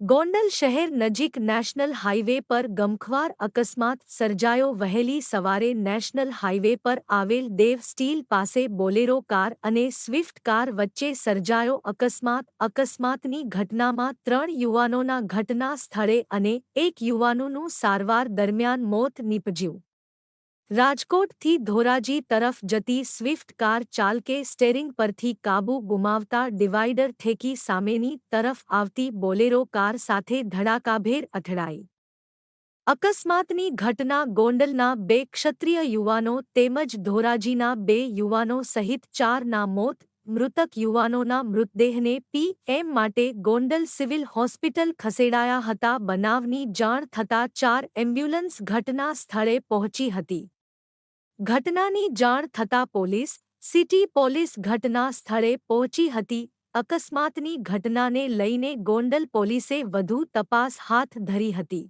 ગોંડલ શહેર નજીક national highway પર ગમખ્વાર અકસ્માત સર્જાયો. વહેલી સવારે નેશનલ હાઇવે પર આવેલ દેવ સ્ટીલ પાસે બોલેરો કાર અને સ્વિફ્ટ કાર વચ્ચે સર્જાયો અકસ્માત. અકસ્માતની ઘટનામાં ત્રણ યુવાનોના ઘટના સ્થળે અને એક યુવાનોનું સારવાર દરમિયાન મોત નીપજ્યું. રાજકોટથી ધોરાજી તરફ જતી સ્વિફ્ટ કાર ચાલકે સ્ટેરિંગ પરથી કાબુ ગુમાવતા ડિવાઇડર ઠેકી સામેની તરફ આવતી બોલેરો કાર સાથે ધડાકાભેર અથડાઈ અકસ્માતની ઘટના ગોંડલના બે ક્ષત્રિય યુવાનો તેમજ ધોરાજીના બે યુવાનો સહિત ચારના મોત મૃતક યુવાનોના મૃતદેહને પીએમ માટે ગોંડલ સિવિલ હોસ્પિટલ ખસેડાયા હતા બનાવની જાણ થતાં ચાર એમ્બ્યુલન્સ ઘટના સ્થળે પહોંચી હતી ઘટનાની જાણ થતાં પોલીસ સિટી પોલીસ ઘટના સ્થળે પહોંચી હતી. અકસ્માતની ઘટનાને લઈને ગોંડલ પોલીસે વધુ તપાસ હાથ ધરી હતી.